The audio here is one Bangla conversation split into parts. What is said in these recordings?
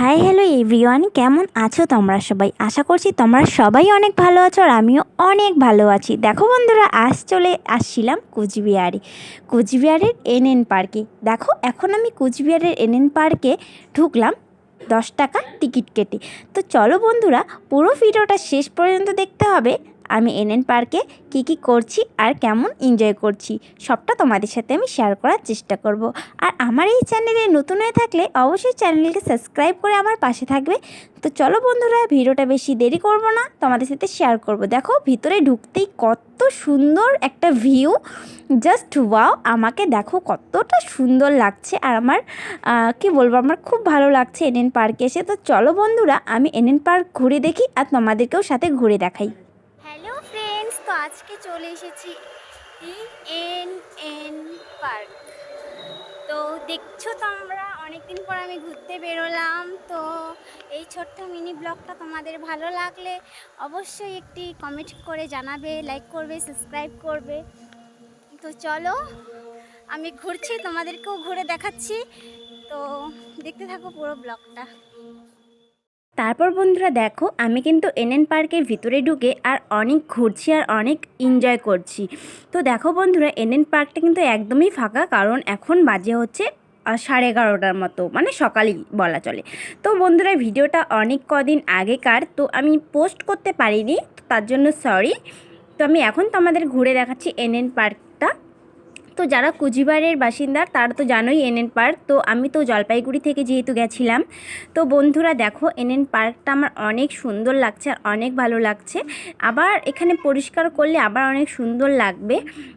হাই হ্যালো এভরিওয়ান কেমন আছো তোমরা সবাই? আশা করছি তোমরা সবাই অনেক ভালো আছো আর আমিও অনেক ভালো আছি। দেখো বন্ধুরা, আজ চলে আসছিলাম কুচবিহারে, কুচবিহারের এনএন পার্কে দেখো, এখন আমি কুচবিহারের এনএন পার্কে ঢুকলাম দশ টাকা টিকিট কেটে। তো চলো বন্ধুরা, পুরো ভিডিওটা শেষ পর্যন্ত দেখতে হবে। আমি এনএন পার্কে কী কী করছি আর কেমন এনজয় করছি, সবটা তোমাদের সাথে আমি শেয়ার করার চেষ্টা করব। আর আমার এই চ্যানেলে নতুন হয়ে থাকলে অবশ্যই চ্যানেলকে সাবস্ক্রাইব করে আমার পাশে থাকবে। তো চলো বন্ধুরা, ভিডিওটা বেশি দেরি করব না, তোমাদের সাথে শেয়ার করব। দেখো, ভিতরে ঢুকতেই কত সুন্দর একটা ভিউ জাস্ট ওয়াও আমাকে দেখো কতটা সুন্দর লাগছে। আর আমার কি বলব, আমার খুব ভালো লাগছে এনএন পার্কে এসে। তো চলো বন্ধুরা, আমি এনএন পার্ক ঘুরে দেখি আর তোমাদেরকেও সাথে ঘুরে দেখাই। তো আজকে চলে এসেছি এন এন পার্ক তো দেখছ তোমরা, অনেকদিন পর আমি ঘুরতে বেরোলাম। তো এই ছোট্ট মিনি ব্লগটা তোমাদের ভালো লাগলে অবশ্যই একটি কমেন্ট করে জানাবে লাইক করবে সাবস্ক্রাইব করবে। তো চলো, আমি ঘুরছি, তোমাদেরকেও ঘুরে দেখাচ্ছি। তো দেখতে থাকো পুরো ব্লগটা। তারপর বন্ধুরা দেখো, আমি কিন্তু এনএন পার্কের ভিতরে ঢুকে আর অনেক ঘুরছি আর অনেক এনজয় করছি। তো দেখো বন্ধুরা এনএন পার্কটা কিন্তু একদমই ফাঁকা, কারণ এখন বাজে হচ্ছে সাড়ে এগারোটার মতো মানে সকালই বলা চলে। তো বন্ধুরা, ভিডিওটা অনেক কদিন আগেকার, তো আমি পোস্ট করতে পারিনি তার জন্য সরি তো আমি এখন তোমাদের ঘুরে দেখাচ্ছি এনএন পার্কটা তো যারা কুচবিহারের বাসিন্দা, তারা তো জানোই এন এন পার্ক। তো আমি তো জলপাইগুড়ি থেকে যেহেতু গেছিলাম, তো বন্ধুরা দেখো এন এন পার্কটা আমার অনেক সুন্দর লাগছে, আর অনেক ভালো লাগছে। আবার এখানে পরিষ্কার করলে আবার অনেক সুন্দর লাগবে।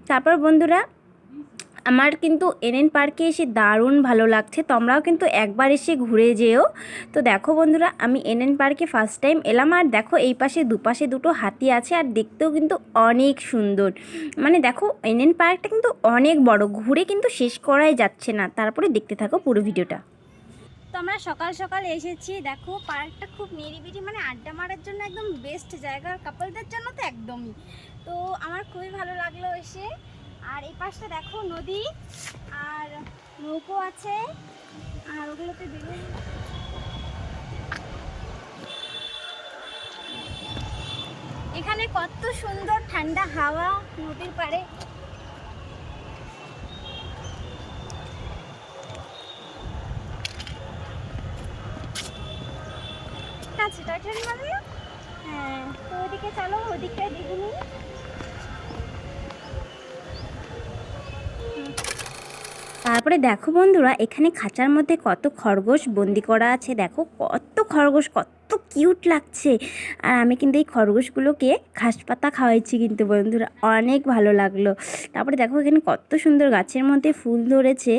তারপর বন্ধুরা আমার কিন্তু এনএন পার্কে এসে দারুণ ভালো লাগছে। তোমরাও কিন্তু একবার এসে ঘুরে যেও। তো দেখো বন্ধুরা, আমি এনএন পার্কে ফার্স্ট টাইম এলাম আর দেখো এই পাশে দুপাশে দুটো হাতি আছে আর দেখতেও কিন্তু অনেক সুন্দর। মানে দেখো এনএন পার্কটা কিন্তু অনেক বড়, ঘুরে কিন্তু শেষ করাই যাচ্ছে না। তারপরে দেখতে থাকো পুরো ভিডিওটা। তো আমরা সকাল সকাল এসেছি, দেখো পার্কটা খুব নিরিবিলি মানে আড্ডা মারার জন্য একদম বেস্ট জায়গা কাপলদের জন্য তো একদমই। তো আমার খুবই ভালো লাগল এসে। আর এই পাশটা দেখো নদী আর নৌকো আছে আর ওগুলোতে বেলুন এখানে কত সুন্দর ঠান্ডা হাওয়া নদীর পাড়ে। মানে হ্যাঁ তো ওদিকে চলো ওদিকটাই দেখে তারপরে দেখো বন্ধুরা, এখানে খাঁচার মধ্যে কত খরগোশ বন্দি করা আছে। দেখো কত খরগোশ, কত কিউট লাগছে। আর আমি কিন্তু এই খরগোশগুলোকে ঘাস পাতা খাওয়াইছি কিন্তু বন্ধুরা, অনেক ভালো লাগল। তারপরে দেখো এখানে কত সুন্দর গাছের মধ্যে ফুল ধরেছে।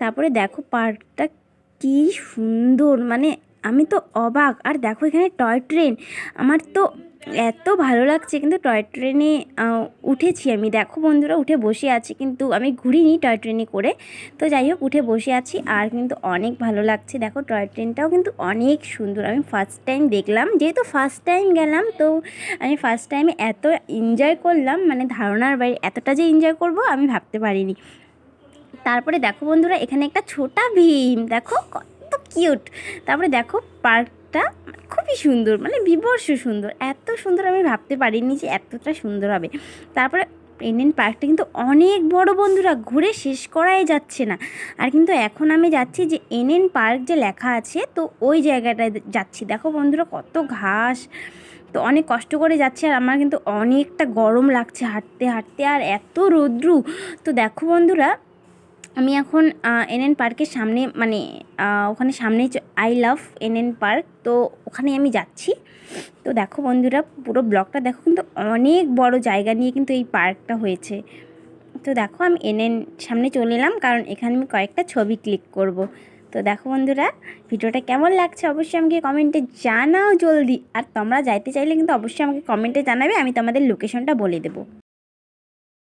তারপরে দেখো পার্কটা কি সুন্দর মানে আমি তো অবাক। আর দেখো এখানে টয় ট্রেন, আমার তো এত ভালো লাগছে কিন্তু টয় ট্রেনে উঠেছি আমি। দেখো বন্ধুরা, উঠে বসে আছি কিন্তু আমি ঘুরিনি টয় ট্রেনে করে। তো যাই হোক, উঠে বসে আছি আর কিন্তু অনেক ভালো লাগছে। দেখো টয় ট্রেনটাও কিন্তু অনেক সুন্দর। আমি ফার্স্ট টাইম দেখলাম। যেহেতু ফার্স্ট টাইম গেলাম, তো আমি ফার্স্ট টাইমে এত এনজয় করলাম। মানে ধারণার বাইরে এতটা যে এনজয় করব আমি ভাবতে পারিনি। তারপরে দেখো বন্ধুরা, এখানে একটা ছোটা ভীম। দেখো কত কিউট তারপরে দেখো পার্কটা খুবই সুন্দর মানে বিবর্ষ সুন্দর। এত সুন্দর আমি ভাবতে পারিনি যে এতটা সুন্দর হবে। তারপরে এনএন পার্কটা কিন্তু অনেক বড় বন্ধুরা, ঘুরে শেষ করাই যাচ্ছে না। আর কিন্তু এখন আমি যাচ্ছি যে এনএন পার্ক যে লেখা আছে, তো ওই জায়গাটায় যাচ্ছি। দেখো বন্ধুরা কত ঘাস, তো অনেক কষ্ট করে যাচ্ছি আর আমার কিন্তু অনেকটা গরম লাগছে হাঁটতে হাঁটতে আর এত রৌদ্রু। তো দেখো বন্ধুরা আমি এখন এনএন পার্কের সামনে মানে ওখানে সামনে আই লাভ এনএন পার্ক। তো ওখানে আমি যাচ্ছি। তো দেখো বন্ধুরা, পুরো ব্লকটা দেখো, কিন্তু অনেক বড় জায়গা নিয়ে কিন্তু এই পার্কটা হয়েছে। তো দেখো আমি এনএন সামনে চলে এলাম, কারণ এখানে আমি কয়েকটা ছবি ক্লিক করব। তো দেখো বন্ধুরা, ভিডিওটা কেমন লাগছে অবশ্যই আমাকে কমেন্টে জানাও জলদি। আর তোমরা যাইতে চাইলে কিন্তু অবশ্যই আমাকে কমেন্টে জানাবে, আমি তোমাদের লোকেশনটা বলে দেবো।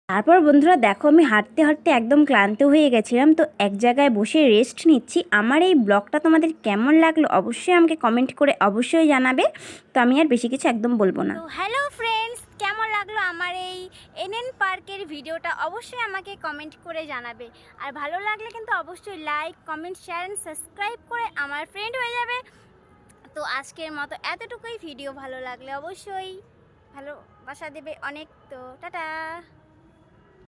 তারপর বন্ধুরা দেখো আমি হাঁটতে হাঁটতে একদম ক্লান্ত হয়ে গেছিলাম, তো এক জায়গায় বসে রেস্ট নিচ্ছি। আমার এই ব্লগটা তোমাদের কেমন লাগল অবশ্যই আমাকে কমেন্ট করে অবশ্যই জানাবে। তো আমি আর বেশি কিছু একদম বলব না। হ্যালো ফ্রেন্ডস কেমন লাগল আমার এই এনএন পার্কের ভিডিওটা অবশ্যই আমাকে কমেন্ট করে জানাবে। আর ভালো লাগলে কিন্তু অবশ্যই like comment share and subscribe করে আমার ফ্রেন্ড হয়ে যাবে। তো আজকের মতো এতটুকুই ভিডিও ভালো লাগলে অবশ্যই ভালোবাসা দেবে অনেক। তো টাটা!